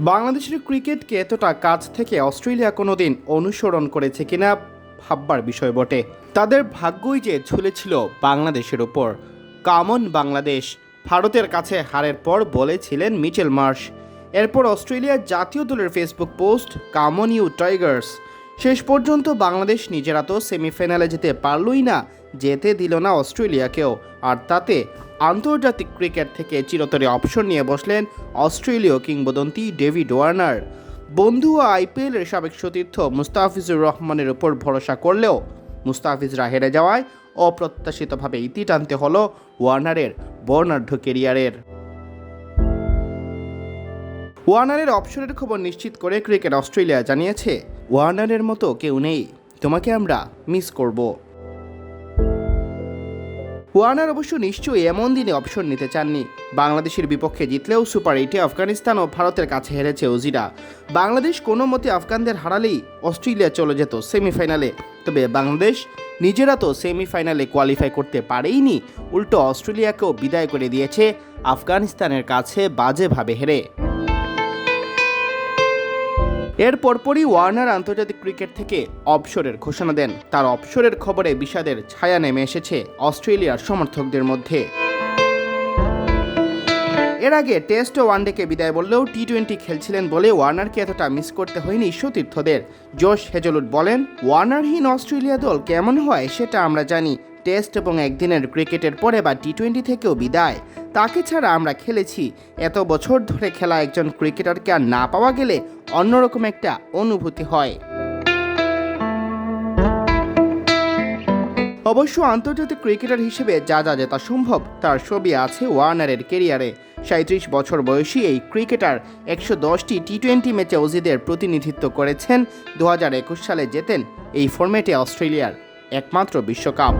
বাংলাদেশের ক্রিকেটকে এতটা কাছ থেকে অস্ট্রেলিয়া কোনোদিন অনুসরণ করেছে কিনা ভাববার বিষয় বটে। তাদের ভাগ্যই যে ঝুলেছিল বাংলাদেশের উপর কামন বাংলাদেশ ভারতের কাছে হারের পর বলেছিলেন মিচেল মার্শ। এরপর অস্ট্রেলিয়ার জাতীয় দলের Facebook post, come on you tigers শেষ পর্যন্ত বাংলাদেশ নিজেরা তো সেমিফাইনালে যেতে পারলই না, যেতে দিল না অস্ট্রেলিয়াকেও। আর তাতে আন্তর্জাতিক ক্রিকেট থেকে চিরতরে অপশন নিয়ে বসলেন অস্ট্রেলীয় কিংবদন্তি ডেভিড ওয়ার্নার। বন্ধু ও আইপিএলের সাবেক সতীর্থ মুস্তাফিজুর রহমানের উপর ভরসা করলেও মুস্তাফিজরা হেরে যাওয়ায় অপ্রত্যাশিতভাবে ইতি টানতে হলো ওয়ার্নারের বর্ণাঢ্য কেরিয়ারের। ওয়ার্নারের অপশনের খবর নিশ্চিত করে ক্রিকেট অস্ট্রেলিয়া জানিয়েছে, ওয়ার্নারের মতো কেউ নেই, তোমাকে আমরা মিস করব। ওয়ার্নার অবশ্য নিশ্চয়ই এমন দিনে অপশন নিতে চাননি। বাংলাদেশের বিপক্ষে জিতলেও সুপার এইটে আফগানিস্তান ও ভারতের কাছে হেরেছে ওজিরা। বাংলাদেশ কোনো মতে আফগানদের হারালেই অস্ট্রেলিয়া চলে যেত সেমিফাইনালে। তবে বাংলাদেশ নিজেরা তো সেমিফাইনালে কোয়ালিফাই করতে পারেইনি, উল্টো অস্ট্রেলিয়াকেও বিদায় করে দিয়েছে আফগানিস্তানের কাছে বাজেভাবে হেরে। এর পরপরই ওয়ার্নার আন্তর্জাতিক ক্রিকেট থেকে অবসরের ঘোষণা দেন। তার অবসরের খবরে বিষাদের ছায়া নেমে এসেছে অস্ট্রেলিয়ার সমর্থকদের মধ্যে। এর আগে টেস্ট ও ওয়ানডেকে বিদায় বললেও টি টোয়েন্টি খেলছিলেন বলে ওয়ার্নারকে এতটা মিস করতে হয়নি সতীর্থদের। জোশ হেজলুট বলেন, ওয়ার্নারহীন অস্ট্রেলিয়া দল কেমন হয় সেটা আমরা জানি। টেস্ট এবং একদিনের ক্রিকেটের পরে বা টি টোয়েন্টি থেকেও বিদায়। তাকে ছাড়া আমরা খেলেছি। এত বছর ধরে খেলা একজন ক্রিকেটারকে আর না পাওয়া গেলে অন্যরকম একটা অনুভূতি হয়। অবশ্য আন্তর্জাতিক ক্রিকেটার হিসেবে যা যা জেতা সম্ভব, তার ছবি আছে ওয়ার্নারের কেরিয়ারে সাঁত্রিশ বছর বয়সী এই ক্রিকেটার একশো দশটি টি টোয়েন্টি ম্যাচে অজিদের প্রতিনিধিত্ব করেছেন। দু হাজার একুশ সালে জেতেন এই ফরম্যাটে অস্ট্রেলিয়ার একমাত্র বিশ্বকাপ।